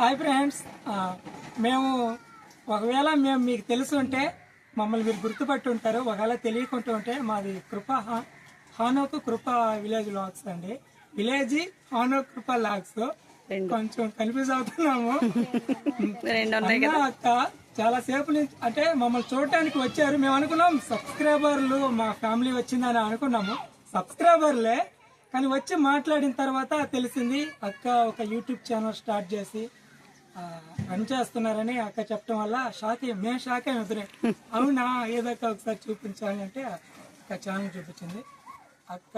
Hi friends. మేము ఒకవేళ మేము మీకు తెలుసు ఉంటే మమ్మల్ని మీరు గుర్తుపట్టి ఉంటారు. ఒకవేళ తెలియకుంటూ ఉంటే మాది కృప హా- హానోకు కృప విలేజ్ లాగ్స్ అండి. విలేజ్ హానో కృప లాగ్స్. కొంచెం కన్ఫ్యూజ్ అవుతున్నాము. అక్క చాలా సేపు నుంచి అంటే మమ్మల్ని చూడటానికి వచ్చారు. మేము అనుకున్నాం సబ్స్క్రైబర్లు మా ఫ్యామిలీ వచ్చిందని అనుకున్నాము. సబ్స్క్రైబర్లే కానీ వచ్చి మాట్లాడిన తర్వాత తెలిసింది అక్క ఒక యూట్యూబ్ ఛానల్ స్టార్ట్ చేసి రన్ చేస్తున్నారని అక్క చెప్పడం వల్ల షాక్ మేము షాక్ అయ్యాం ఇద్దరే అవునా? ఏదక్క ఒకసారి చూపించాలి అంటే అక్క ఛానల్ చూపించింది. అక్క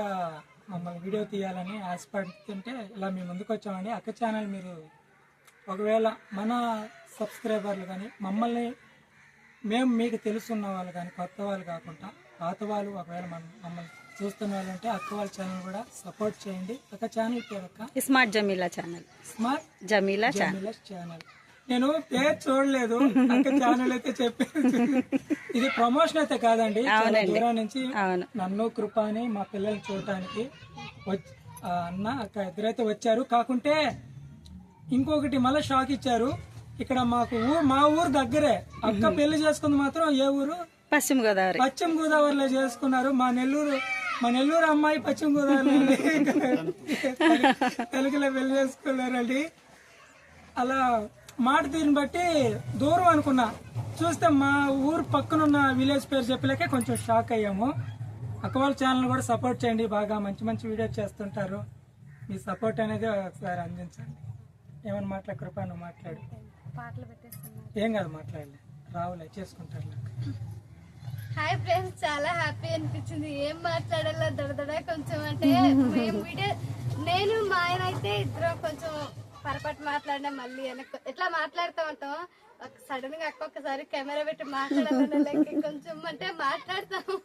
మమ్మల్ని వీడియో తీయాలని ఆశపడుతుంటే ఇలా మీ ముందుకు వచ్చామని అక్క ఛానల్ మీరు ఒకవేళ మన సబ్స్క్రైబర్లు కానీ మమ్మల్ని మేము మీకు తెలుసున్న వాళ్ళు కానీ కొత్త వాళ్ళు కాకుండా పాత వాళ్ళు ఒకవేళ మన మమ్మల్ని చూస్తున్న వాళ్ళు ఉంటే అక్క వాళ్ళ ఛానల్ కూడా సపోర్ట్ చేయండి. ఒక ఛానల్ పేరు అక్క? Smart Jameela channel smart Jameela channel Jameela's channel నేను పేరు చూడలేదు. అక్క ఛానల్ అయితే చెప్పి ఇది ప్రమోషన్ అయితే కాదండి. దూరం నుంచి నన్ను కృప అని మా పిల్లల్ని చూడటానికి అన్న అక్క ఇద్దరైతే వచ్చారు. కాకుంటే ఇంకొకటి మళ్ళీ షాక్ ఇచ్చారు. ఇక్కడ మాకు ఊరు మా ఊరు దగ్గరే. అక్క పెళ్ళి చేసుకుంది మాత్రం ఏ ఊరు? పశ్చిమ గోదావరి. పశ్చిమ గోదావరిలో చేసుకున్నారు. మా నెల్లూరు మా నెల్లూరు అమ్మాయి పశ్చిమ గోదావరి తెలుగులో పెళ్ళి చేసుకున్నారండి అలా మాట తీరుని బట్టి దూరం అనుకున్నా. చూస్తే మా ఊరు పక్కనున్న విలేజ్ పేరు చెప్పలేకే కొంచెం షాక్ అయ్యాము. అక్క వాళ్ళ ఛానల్ కూడా సపోర్ట్ చేయండి బాగా మంచి మంచి వీడియోస్ చేస్తుంటారు. మీ సపోర్ట్ అనేది ఒకసారి అందించండి. ఏమైనా మాట్లా కృప నువ్వు మాట్లాడు. ఏం కాదు మాట్లాడలే. రావులే చేసుకుంటారు హాయ్ ఫ్రెండ్స్ చాలా హ్యాపీ అనిపించింది. ఏం మాట్లాడాలో దడదడ కొంచెం అంటే మేము వీడియో నేను మా ఆయన అయితే ఇద్దరం కొంచెం పొరపాటు మాట్లాడినా మళ్ళీ వెనక్కి ఎట్లా మాట్లాడుతూ ఉంటాం సడన్గా ఒక్కొక్కసారి కెమెరా పెట్టి మాట్లాడాలన్న లెక్క కొంచెం అంటే మాట్లాడతాము.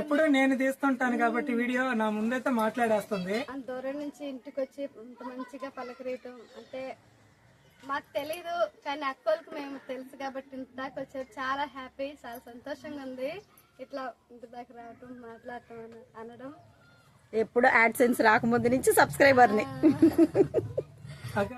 ఎప్పుడు నేను తీస్తుంటాను కాబట్టి వీడియో నా ముందైతే మాట్లాడేస్తుంది. దూరం నుంచి ఇంటికి వచ్చి మంచిగా పలకరీయటం అంటే మాకు తెలీదు కానీ అక్కోళ్ళకి మేము తెలుసు కాబట్టి ఇంత దాకా వచ్చారు. చాలా హ్యాపీ చాలా సంతోషంగా ఉంది. ఇట్లా ఇంటి దాకా రావటం మాట్లాడటం అన- అనడం. ఎప్పుడు యాడ్ సెన్స్ రాకముందు నుంచి సబ్స్క్రైబర్ని